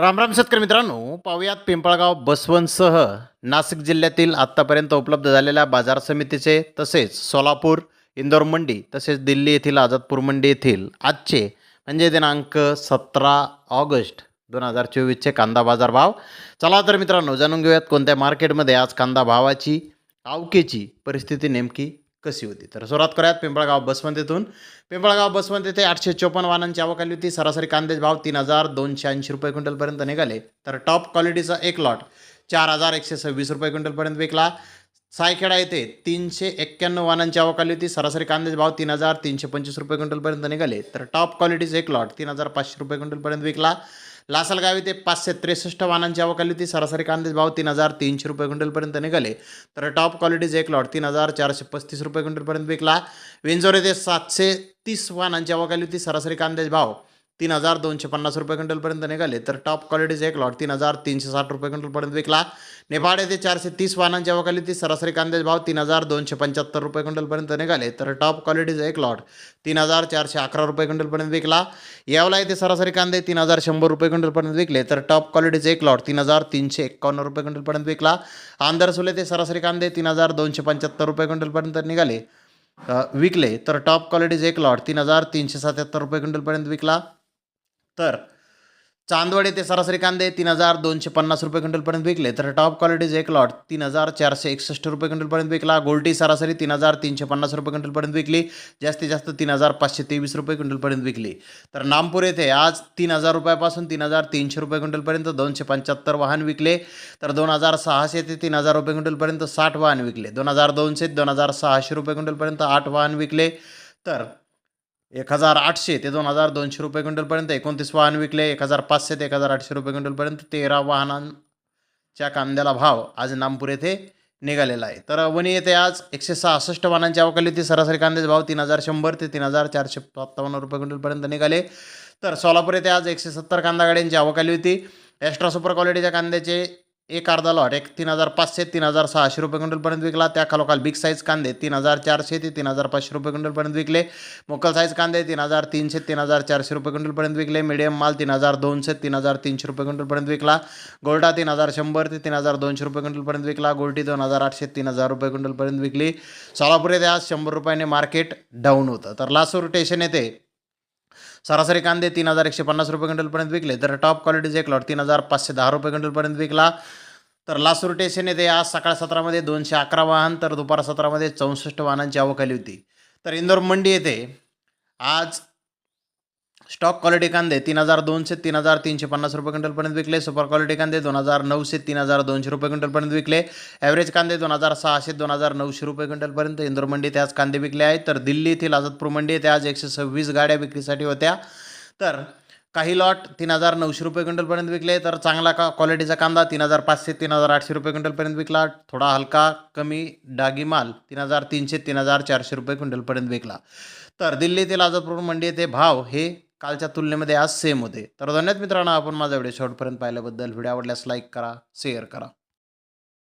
रामराम शेतकरी मित्रांनो पाहुयात पिंपळगाव बसवनसह नाशिक जिल्ह्यातील आत्तापर्यंत उपलब्ध झालेल्या बाजार समितीचे तसेच सोलापूर इंदोर मंडी तसेच दिल्ली येथील आझादपूर मंडी येथील आजचे म्हणजे दिनांक सतरा ऑगस्ट दोन हजार चोवीसचे कांदा बाजार भाव चला तर मित्रांनो जाणून घेऊयात कोणत्या मार्केटमध्ये आज कांदा भावाची आवकेची परिस्थिती नेमकी कशी होती? तर सुरुवात करूयात पिंपळगाव बसवंतीतून. पिंपळगाव बसवंत येथे आठशे चोपन्न वाहनांची आवक आली होती. सरासरी कांद्याचे भाव तीन हजार दोनशे ऐंशी रुपये क्विंटलपर्यंत निघाले. तर टॉप क्वालिटीचा एक लॉट चार हजार एकशे सव्वीस रुपये क्विंटलपर्यंत विकला. सायखेडा येथे तीनशे एक्क्याण्णव वाहनांची आवक आली होती. सरासरी कांद्याचे भाव तीन हजार तीनशे पंचवीस रुपये क्विंटलपर्यंत निघाले. तर टॉप क्वालिटीचा एक लॉट तीन हजार पाचशे रुपये क्विंटलपर्यंत विकला. लासलगाव येथे पाचशे त्रेसष्ट वाहनांची आवक आली होती. सरासरी कांद्याचे भाव तीन हजार तीनशे रुपये क्विंटलपर्यंत निघाले. तर टॉप क्वालिटीचे एक लॉट तीन हजार चारशे पस्तीस रुपये क्विंटलपर्यंत विकला. विंजोर येथे सातशे तीस वाहनांची आवक आली होती. सरासरी कांद्याचे भाव तीन हजार दोनशे पन्नास रुपये क्विंटलपर्यंत निघाले. तर टॉप क्वालिटीचे एक लॉट तीन हजार तीनशे साठ रुपये क्विंटलपर्यंत विकला. नेपाळ येथे चारशे तीस वाहनांच्या आवक आली सरासरी कांद्याचे भाव तीन हजार दोनशे पंच्याहत्तर रुपये क्विंटलपर्यंत निघाले. तर टॉप क्वालिटीचे एक लॉट तीन हजार चारशे अकरा रुपये क्विंटलपर्यंत विकला. यावला येथे सरासरी कांदे तीन हजार शंभर रुपये क्विंटलपर्यंत विकले. तर टॉप क्वालिटीचे एक लॉट तीन हजार तीनशे एक्कावन्न रुपये क्विंटलपर्यंत विकला. आंधरसुले ते सरासरी कांदे तीन हजार दोनशे पंच्याहत्तर रुपये क्विंटलपर्यंत निघाले. विकले. तर टॉप क्वालिटीचे एक लॉट तीन हजार तीनशे सत्याहत्तर रुपये क्विंटलपर्यंत विकला. तर चांदवड येथे सरासरी कांदे तीन हजार दोनशे पन्नास रुपये क्विंटलपर्यंत विकले. तर टॉप क्वालिटीज एक लॉट तीन हजार चारशे एकसष्ट रुपये क्विंटलपर्यंत विकला. गोल्टी सरासरी तीन हजार तीनशे पन्नास रुपये क्विंटलपर्यंत विकली. जास्तीत जास्त तीन हजार पाचशे तेवीस रुपये क्विंटलपर्यंत विकली. तर नामपूर येथे आज तीन हजार रुपयापासून तीन हजार तीनशे रुपये क्विंटलपर्यंत दोनशे पंच्याहत्तर वाहन विकले. तर दोन हजार सहाशे ते तीन हजार रुपये क्विंटलपर्यंत साठ वाहन विकले. दोन हजार दोनशे दोन हजार सहाशे रुपये क्विंटलपर्यंत आठ वाहन विकले. तर एक हजार आठशे ते दोन हजार दोनशे रुपये क्विंटलपर्यंत एकोणतीस वाहन विकले एक हजार पाचशे ते एक हजार आठशे रुपये क्विंटलपर्यंत तेरा वाहनांच्या कांद्याला भाव आज नामपूर येथे निघालेला आहे. तर वणी येथे आज एकशे सहासष्ट वाहनांची आवक होती. सरासरी कांद्याचे भाव तीन हजार शंभर ते तीन हजार चारशे सत्तावन्न रुपये क्विंटलपर्यंत निघाले. तर सोलापूर येथे आज एकशे सत्तर कांदा गाड्यांची अवकाली होती. एक्स्ट्रा सुपर क्वालिटीच्या कांद्याचे एक अर्धा लॉट एक तीन हजार पाचशे तीन हजार सहाशे रुपये क्विंटलपर्यंत विकला त्या खालोखाल बिग साईज कांदे तीन हजार चारशे ते तीन हजार पाचशे रुपये क्विंटलपर्यंत विकले मोकल साईज कांदे तीन हजार तीनशे तीन हजार चारशे रुपये क्विंटलपर्यंत विकले मीडियम माल तीन हजार दोनशे तीन हजार तीनशे रुपये क्विंटलपर्यंत विकला गोल्डा तीन हजार शंभर ते तीन हजार दोनशे रुपये क्विंटलपर्यंत विकला गोल्टी दोन हजार आठशे तीन हजार रुपये क्विंटलपर्यंत विकली सोलापूर येथे आज शंभर रुपयाने मार्केट डाऊन होतं तर लासूर स्टेशन येथे सरासरी कांदे तीन हजार एकशे पन्नास रुपये क्विंटलपर्यंत विकले. तर टॉप क्वालिटीचे एक लॉट तीन हजार पाचशे दहा रुपये क्विंटलपर्यंत विकला. तर लासूर स्टेशन येथे आज सकाळ सत्रामध्ये दोनशे अकरा वाहन तर दुपार सत्रामध्ये चौसष्ट वाहनांची आवक आली होती. तर इंदोर मंडी येथे आज स्टॉक क्वालिटी कांदे तीन हजार दोनशे तीन हजार तीनशे पन्नास रुपये क्विंटलपर्यंत विकले. सुपर क्वालिटी कांदे दोन हजार नऊशे तीन हजार दोनशे रुपये क्विंटलपर्यंत विकले. ॲव्हरेज कांदे दोन हजार सहाशे दोन हजार नऊशे रुपये क्विंटलपर्यंत इंदोर मंडीत आज कांदे विकले आहेत. तर दिल्ली येथील आझादपूर मंडी येथे आज एकशे सव्वीस गाड्या विक्रीसाठी होत्या. तर काही लॉट तीन हजार नऊशे रुपये क्विंटलपर्यंत विकले. तर चांगला का क्वालिटीचा कांदा तीन हजार पाचशे तीन हजार आठशे रुपये क्विंटलपर्यंत विकला. थोडा हलका कमी डागी माल तीन हजार तीनशे तीन हजार चारशे रुपये क्विंटलपर्यंत विकला. तर दिल्लीतील आझादपूर मंडी येथे भाव हे कालच्या तुलनेमध्ये आज सेम होते. तर धन्यवाद मित्रांनो आपण माझा व्हिडिओ शॉर्टपर्यंत पाहिल्याबद्दल. व्हिडिओ आवडल्यास लाईक करा शेअर करा.